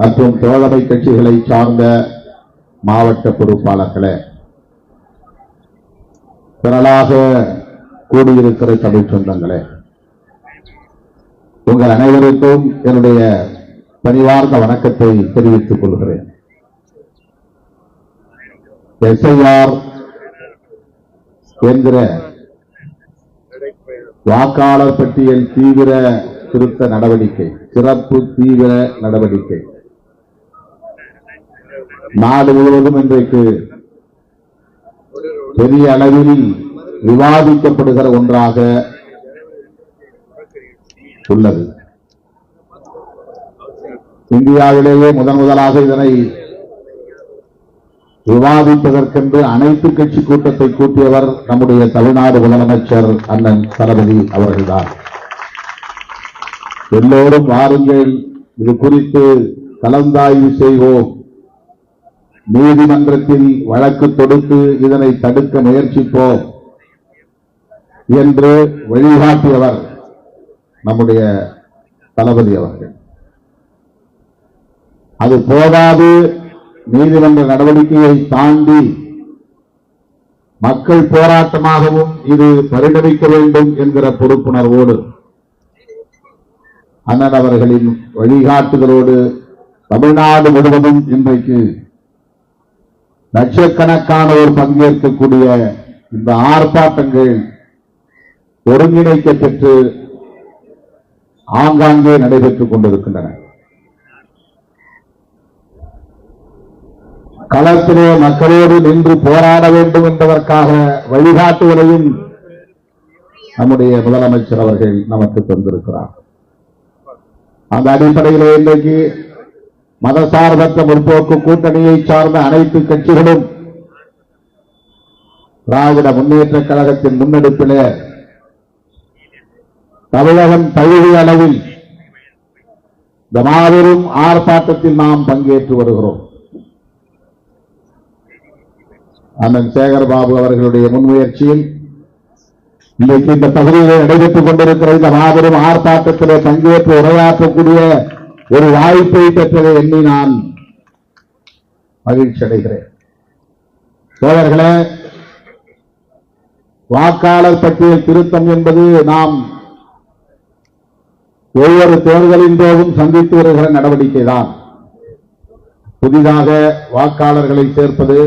மற்றும் தோழமை கட்சிகளை சார்ந்த மாவட்ட பொறுப்பாளர்களே திரளாக கூடியிருக்கிற தமிழ் சொந்தங்களே உங்கள் அனைவருக்கும் என்னுடைய பணிவார்ந்த வணக்கத்தை தெரிவித்துக் கொள்கிறேன். எஸ்ஐஆர் என்கிற வாக்காளர் பட்டியல் தீவிர திருத்த நடவடிக்கை சிறப்பு தீவிர நடவடிக்கை. நாடு முழுவதும் இன்றைக்கு பெரிய அளவில் விவாதிக்கப்படுகிற ஒன்றாக உள்ளது. இந்தியாவிலேயே முதன் முதலாக இதனை விவாதிப்பதற்கென்று அனைத்து கட்சி கூட்டத்தை கூட்டியவர் நம்முடைய தமிழ்நாடு முதலமைச்சர் அண்ணன் தளபதி அவர்கள்தான். எல்லோரும் வாருங்கள் இது குறித்து கலந்தாய்வு செய்வோம். நீதிமன்றத்தில் வழக்கு தொடுத்து இதனை தடுக்க முயற்சிப்போம் என்று வழிகாட்டியவர் நம்முடைய தளபதி அவர்கள். அது போதாது. நீதிமன்ற நடவடிக்கையை தாண்டி மக்கள் போராட்டமாகவும் இது பரிணமிக்க வேண்டும் என்கிற பொறுப்புணர்வோடு அண்ணன் அவர்களின் வழிகாட்டுதலோடு தமிழ்நாடு முழுவதும் இன்றைக்கு லட்சக்கணக்கானோர் பங்கேற்கக்கூடிய இந்த ஆர்ப்பாட்டங்கள் ஒருங்கிணைக்க பெற்று ஆங்காங்கே நடைபெற்றுக் கொண்டிருக்கின்றன. களத்திலே மக்களோடு நின்று போராட வேண்டும் என்பதற்காக வழிகாட்டுவதையும் நம்முடைய முதலமைச்சர் அவர்கள் நமக்கு தந்திருக்கிறார். அந்த அடிப்படையிலே இன்றைக்கு மதசார்பற்ற முற்போக்கு கூட்டணியை சார்ந்த அனைத்து கட்சிகளும் திராவிட முன்னேற்ற கழகத்தின் முன்னெடுப்பிலே தமிழகம் தழுவிய அளவில் இந்த மாபெரும் ஆர்ப்பாட்டத்தில் நாம் பங்கேற்று வருகிறோம். அண்ணன் சேகர்பாபு அவர்களுடைய முன்முயற்சியில் இன்றைக்கு இந்த பகுதியில் நடைபெற்றுக் கொண்டிருக்கிற இந்த மாபெரும் ஆர்ப்பாட்டத்திலே பங்கேற்று உரையாற்றக்கூடிய ஒரு வாய்ப்பை பெற்றதை எண்ணி நான் மகிழ்ச்சி அடைகிறேன். சோழர்களே வாக்காளர் பட்டியல் திருத்தம் என்பது நாம் ஒவ்வொரு தேர்தலின் போதும் சந்தித்து வருகிற நடவடிக்கை தான் புதிதாக வாக்காளர்களை சேர்ப்பது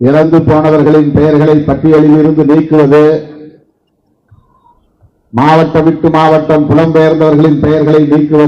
இறந்து போனவர்களின் பெயர்களை பட்டியலில் இருந்து நீக்குவது மாவட்டம் விட்டு மாவட்டம் புலம்பெயர்ந்தவர்களின் பெயர்களை நீக்குவது